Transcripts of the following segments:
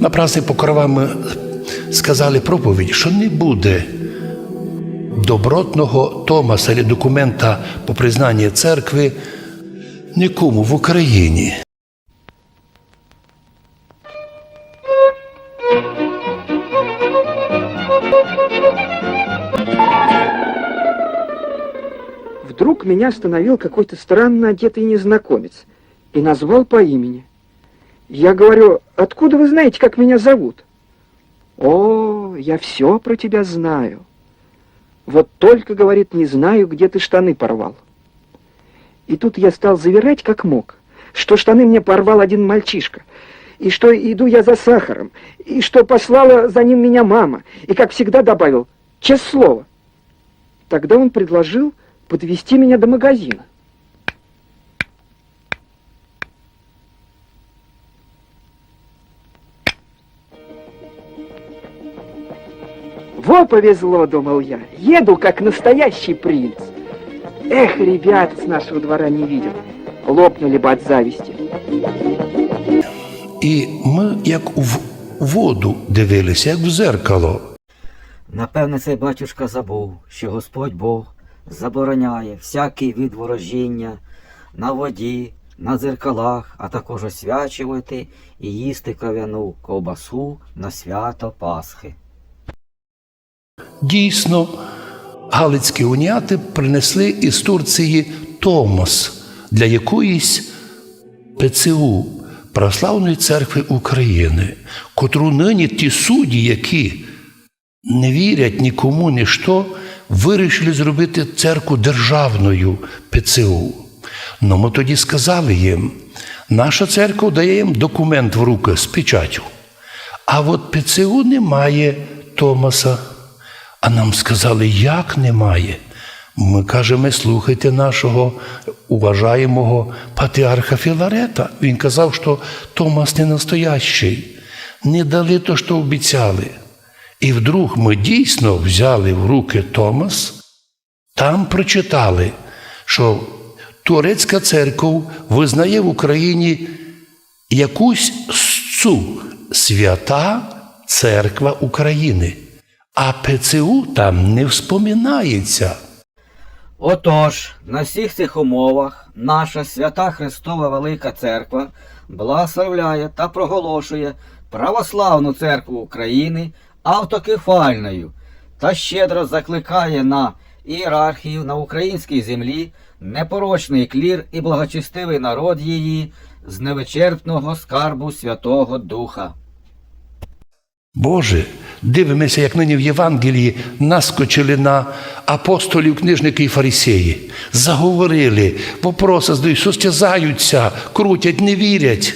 На праздник Покрова ми сказали проповідь, що не буде добротного Томаса або документа по признанні церкви нікому в Україні. Вдруг меня остановил какой-то странно одетый незнакомец и назвал по имени. Я говорю, откуда вы знаете, как меня зовут? О, я все про тебя знаю. Вот только, говорит, не знаю, где ты штаны порвал. И тут я стал завирать как мог, что штаны мне порвал один мальчишка, и что иду я за сахаром, и что послала за ним меня мама, и, как всегда, добавил, честное слово. Тогда он предложил подвести меня до магазина. Во повезло, думал я, еду как настоящий принц. Эх, ребят с нашего двора не видят, лопнули бы от зависти. І ми як у в- воду дивилися, як в зеркало. Напевне, цей батюшка забув, що Господь Бог забороняє всякий від ворожіння на воді, на дзеркалах, а також освячувати і їсти кров'яну ковбасу на свято Пасхи. Дійсно, галицькі уніати принесли із Турції Томос для якоїсь ПЦУ Православної церкви України, котру нині ті судді, які не вірять нікому ні що, вирішили зробити церкву державною ПЦУ. Ну ми тоді сказали їм, наша церква дає їм документ в руки з печаттю. А от ПЦУ немає Томаса. А нам сказали, як немає. Ми кажемо, слухайте нашого уважаємого патріарха Філарета. Він казав, що Томас не настоящий. Не дали то, що обіцяли. І вдруг ми дійсно взяли в руки Томас, там прочитали, що турецька церква визнає в Україні якусь цю свята церква України. А ПЦУ там не вспоминається. Отож, на всіх цих умовах наша свята Христова Велика Церква благословляє та проголошує Православну церкву України автокефальною та щедро закликає на ієрархію на українській землі непорочний клір і благочестивий народ її з невичерпного скарбу Святого Духа. Боже, дивимося, як нині в Євангелії наскочили на апостолів, книжники і фарисеї. Заговорили, вопроси задають, состязаються, крутять, не вірять.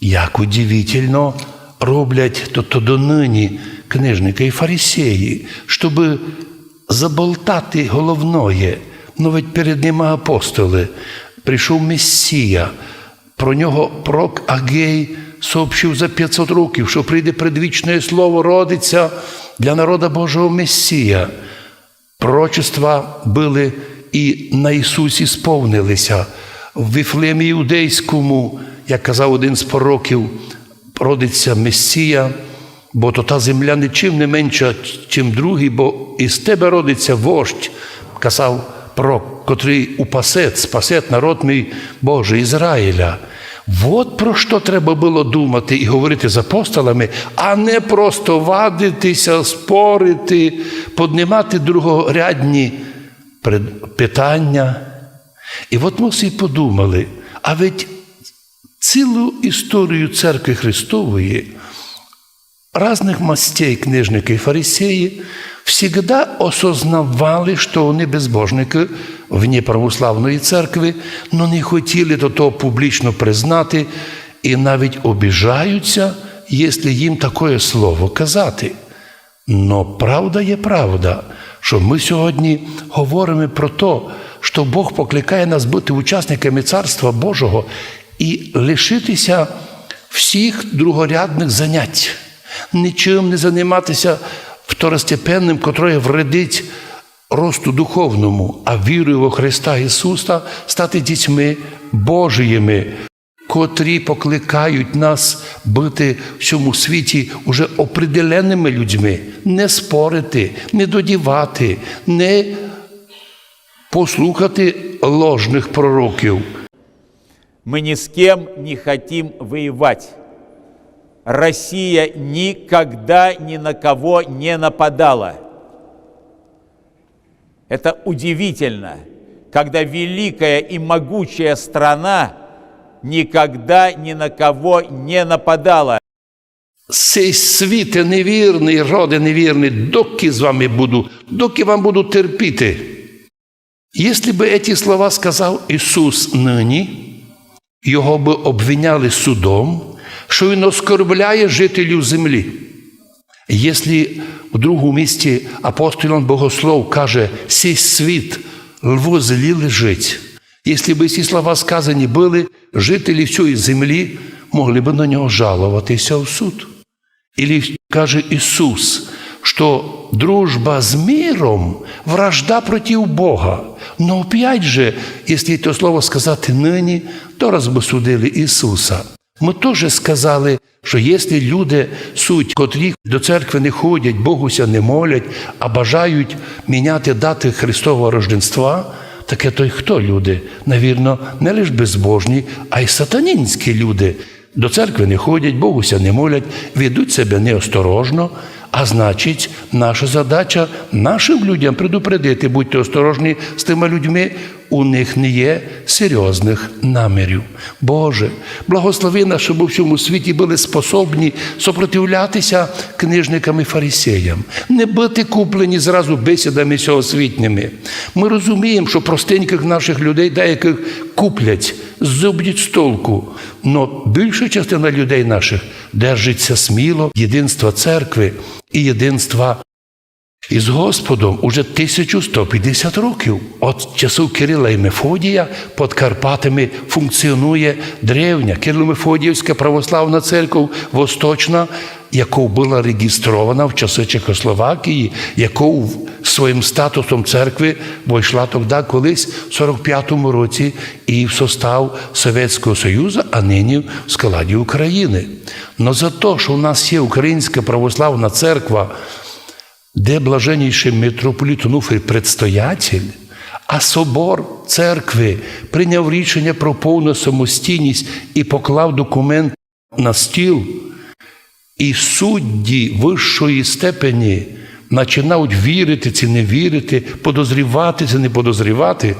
Як удивительно роблять то, донині книжники і фарисеї, щоб заболтати головное. Ну ведь перед ними апостоли. Прийшов Месія, про нього пророк Агей сообщив за 500 років, що прийде предвічне слово, родиться для народа Божого Месія. Пророчества були і на Ісусі сповнилися. В Віфлемі Іудейському, як казав один з пророків, родиться Месія, бо то та земля нічим не менша, чим другий, бо із тебе родиться вождь, казав пророк, котрий упасет, спасет народ мій Божий Ізраїля. От про що треба було думати і говорити з апостолами, а не просто вадитися, спорити, піднімати другорядні питання. І от ми всі подумали, а ведь цілу історію церкви Христової разных мастей книжники и фарисеи всегда осознавали, що вони безбожники вне православної церкви, но не хотіли до того публічно признати і навіть обіжаються, якщо їм таке слово казати. Но правда є правда, що ми сьогодні говоримо про те, що Бог покликає нас бути учасниками Царства Божого і лишитися всіх другорядних занять, нічим не займатися второстепенним, котре вредить росту духовному, а вірою во Христа Ісуса стати дітьми Божіїми. котрі покликають нас бути в цьому світі уже определеними людьми, не спорити, не додівати, не послухати ложних пророків. Мы ни с кем не хотим воевать. Россия никогда ни на кого не нападала. Это удивительно, когда великая и могучая страна никогда ни на кого не нападала. Цей світе невірний, роде невірний, доки з вами буду, доки вам буду терпіти. Якщо би ці слова сказав Ісус нині, його би обвиняли судом, що Він оскорбляє жителів землі. Якщо в другому місці апостол Богослов каже, сей світ лво злі лежить. Якщо б ці слова сказані були, жителі всієї землі могли б на нього жалуватися в суд. Или каже Ісус, що дружба з миром – вражда против Бога. Но опять же, якщо це слово сказати нині, то раз би судили Ісуса. Ми теж сказали, що якщо люди суть, котрі до церкви не ходять, Богуся не молять, а бажають міняти дати Христового Рождества, таке то й хто люди? Навірно, не лише безбожні, а й сатанінські люди. До церкви не ходять, Богуся не молять, ведуть себе неосторожно, а значить, наша задача нашим людям предупредити, будьте осторожні з тими людьми, у них не є серйозних намірів. Боже, благослови нас, щоб у всьому світі були способні сопротивлятися книжникам і фарисеям, не бути куплені зразу бесідами всеосвітніми. Ми розуміємо, що простеньких наших людей деяких куплять, зуб'ють з толку. Но більша частина людей наших держиться сміло єдинства церкви і єдинства із Господом уже 1150 років. От часів Кирила і Мефодія під Карпатами функціонує древня Кирило-Мефодіївська православна церква Восточна, яка була реєстрована в часи Чехословакії, яка своїм статусом церкви вийшла тоді колись в 45-му році і в состав Совєтського Союзу, а нині в складі України. Но за те, що у нас є Українська православна церква, де блаженніший митрополіт Онуфрій предстоятель, а собор церкви прийняв рішення про повну самостійність і поклав документ на стіл, і судді вищої степені починають вірити чи не вірити, подозрівати чи не подозрівати.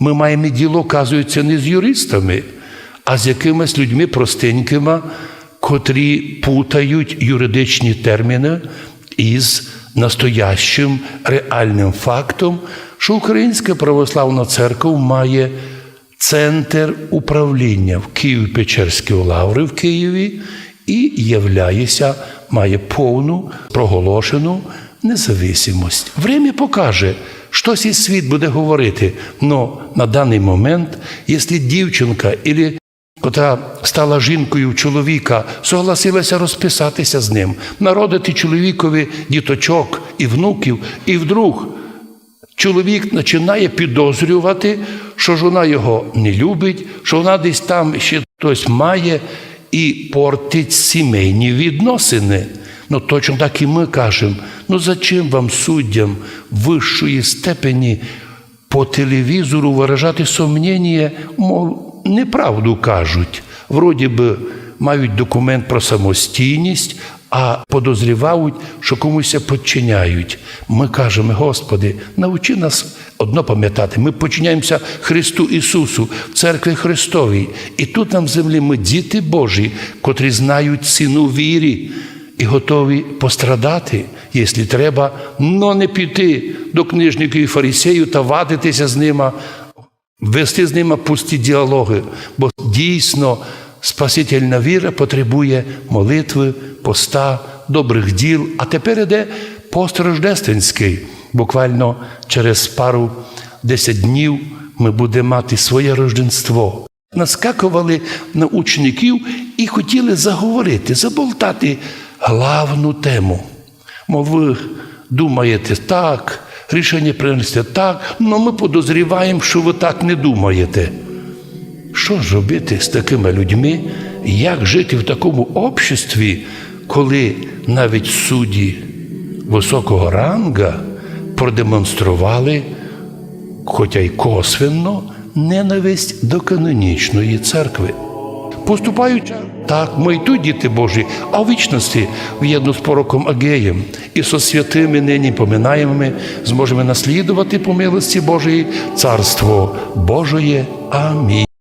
Ми маємо діло, оказується, не з юристами, а з якимись людьми простенькими, котрі путають юридичні терміни із настоящим реальним фактом, що Українська православна церква має центр управління в Києві-Печерській лаври в Києві і являється, має повну проголошену независимость. Время покаже, що цей світ буде говорити. Но на даний момент, якщо дівчинка або котра стала жінкою чоловіка, согласилася розписатися з ним, народити чоловікові діточок і внуків, і вдруг чоловік починає підозрювати, що жона його не любить, що вона десь там ще хтось має і портить сімейні відносини. Ну точно так і ми кажемо: ну зачем вам суддям вищої степені по телевізору виражати сумніння, мов неправду кажуть. Вроді би мають документ про самостійність, а подозрівають, що комусь підчиняють. Ми кажемо, Господи, навчи нас одно пам'ятати. Ми підчиняємося Христу Ісусу, в церкві Христовій. І тут на землі ми діти Божі, котрі знають ціну вірі і готові пострадати, якщо треба, но не піти до книжників і фарисеїв та вадитися з ними, вести з ними пусті діалоги, бо дійсно спасительна віра потребує молитви, поста, добрих діл. А тепер іде пост рождественський. Буквально через пару десять днів ми будемо мати своє рождество. Наскакували на учнів і хотіли заговорити, заболтати главну тему. Мов ви думаєте так, рішення принести так, але ми подозріваємо, що ви так не думаєте. Що ж робити з такими людьми? Як жити в такому обществі, коли навіть судді високого ранга продемонстрували, хоча й косвенно, ненависть до канонічної церкви? Поступаючи так, ми й тут діти Божі, а в вічності в'єдно з пороком Агеєм і со святими нині поминаємими зможемо наслідувати по милості Божої Царство Божоє. Амінь.